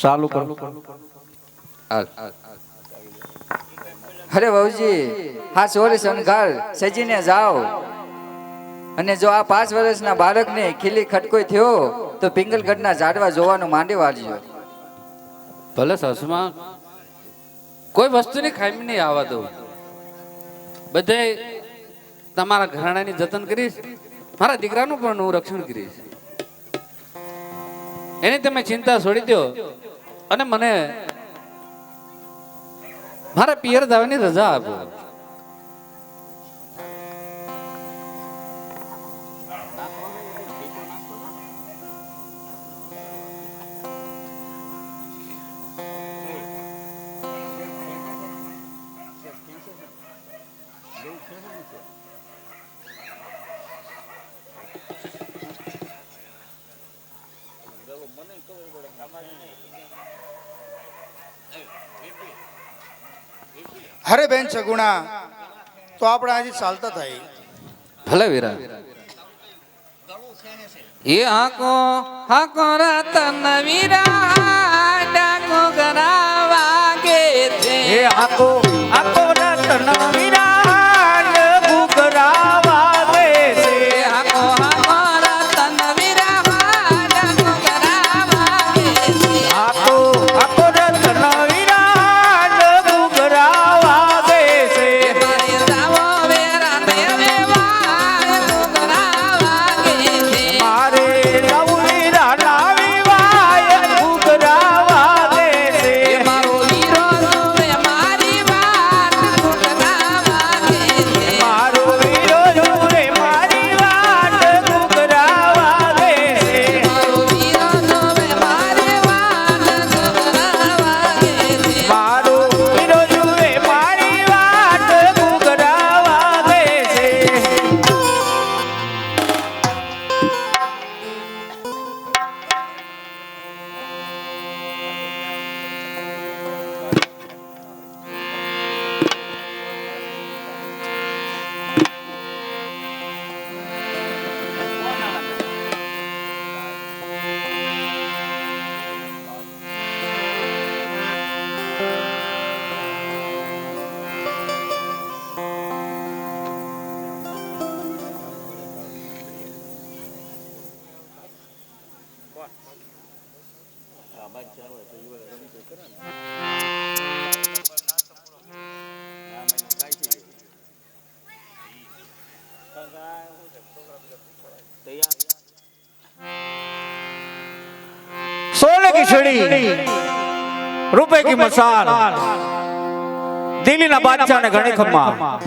ચાલુ કર અરે ભાઉજી હા સોરી શણગાર સજીને જાઓ અને જો આ પાંચ વર્ષના બાળકને ખીલી ખટકોઈ થયો તો પિંગલગઢના ઝાડવા જોવાનું માંડી વાળજો ભલે સસમાં કોઈ વસ્તુની ખામી નહીં આવવા દઉં. બધે તમારા ઘરાણાની જતન કરીશ મારા દીકરાનું પણ હું રક્ષણ કરીશ. એની તમે ચિંતા છોડી દો. અને મને મારા પિયર દાવાની રજા આપો. અરે બેન સગુણા તો આપણે આજે ચાલતા થાય ભલે વીરા. એ હાકો હાકો રતન વીરા ડાકો ગરાવા કે છે. આકો આકો રતન વિરાટ સોને કી છડી રૂપે કી મસાલ દિલ્હીના બાદશાહ ને ઘણી ખમ્મા.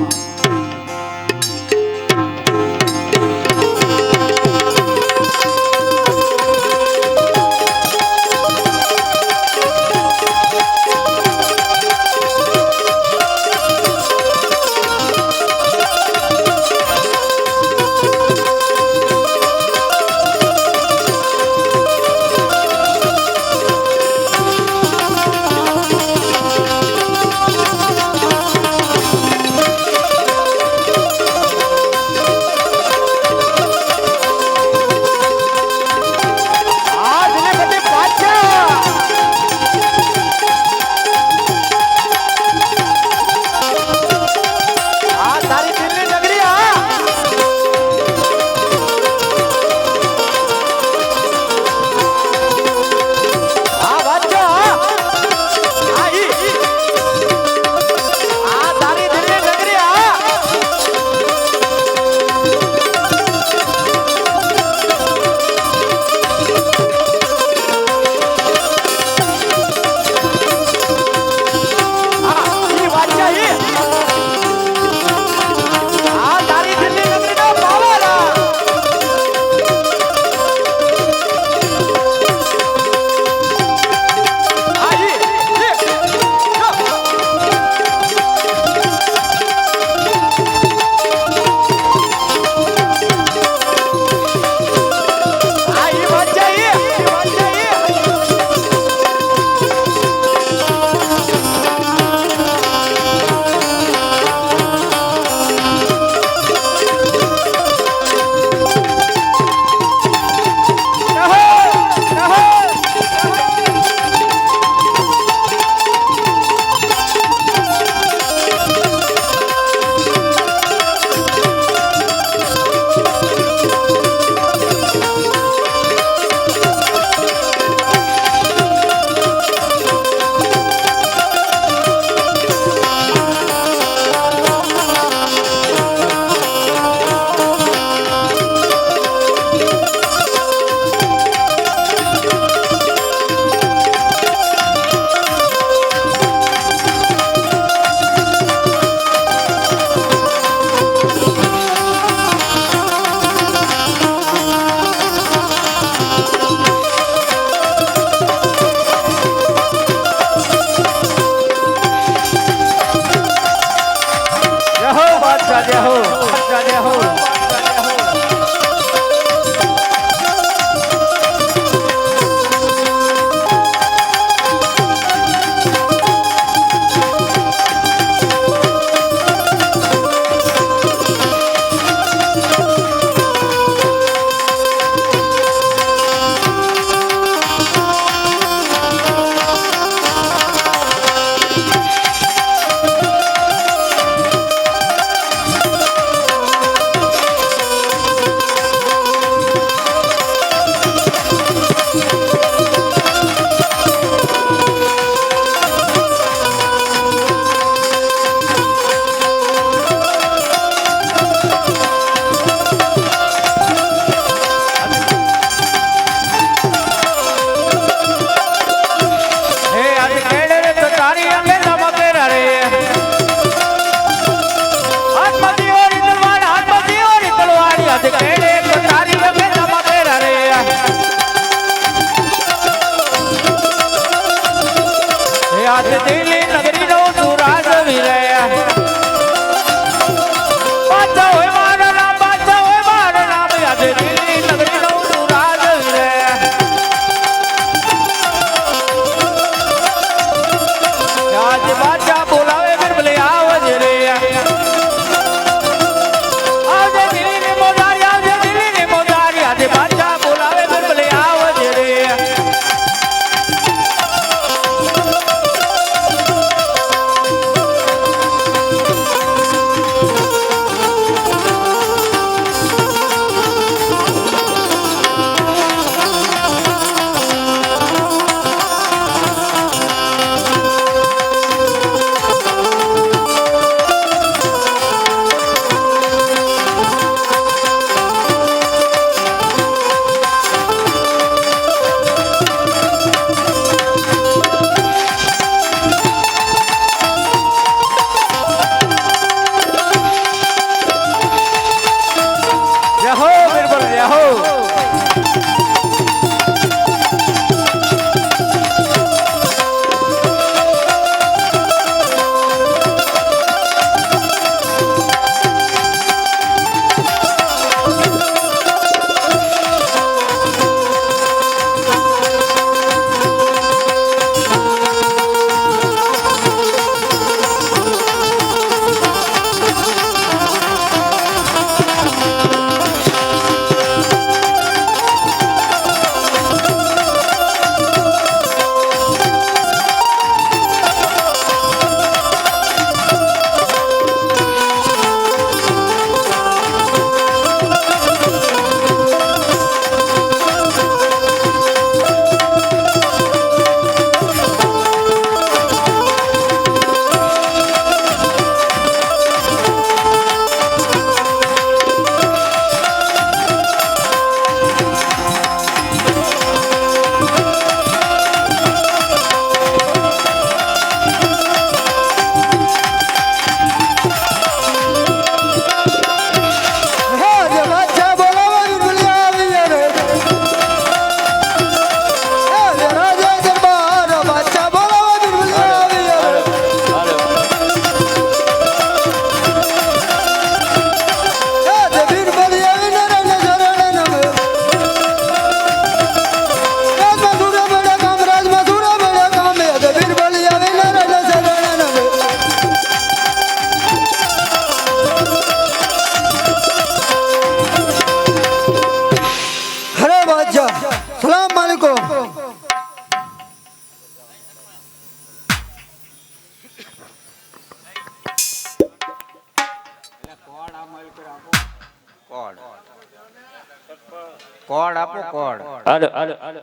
આપો કોડ. હાલો હાલો હાલો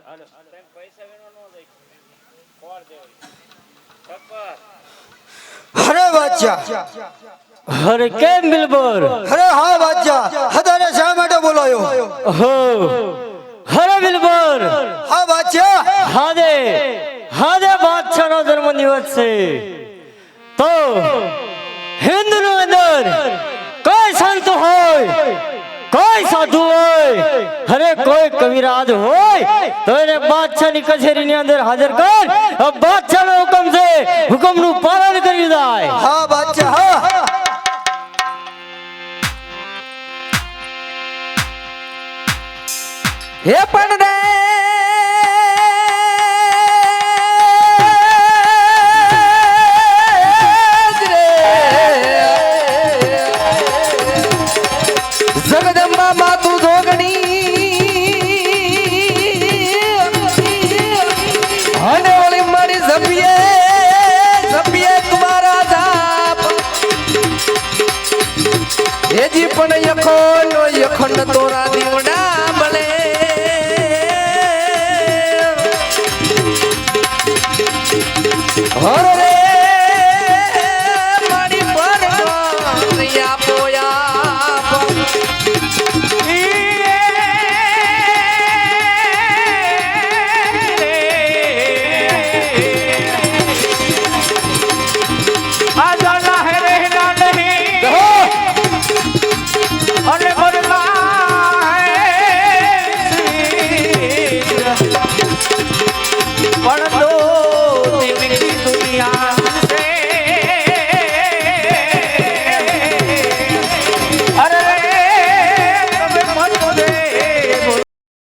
અરે બાદશાહ અરે કેમ બિલબોર? હરે હા બાદશાહ અત્યારે શા માટે બોલાયો? હો. હરે બિલબોર. હા બાદશાહ હાદે હાદે બાદશાહનો જન્મ દિવસ છે. તો હિન્દુની અંદર કોઈ સંત હોય? કોઈ સાધુ હોય અરે કોઈ કવિરાજ હોય તો એને બાદશાહની કચેરીની અંદર હાજર કર. આ બાદશાહનો હુકમ છે હુકમનું પાલન કરી જાય. હા બાદશાહ હા. હે પણ રે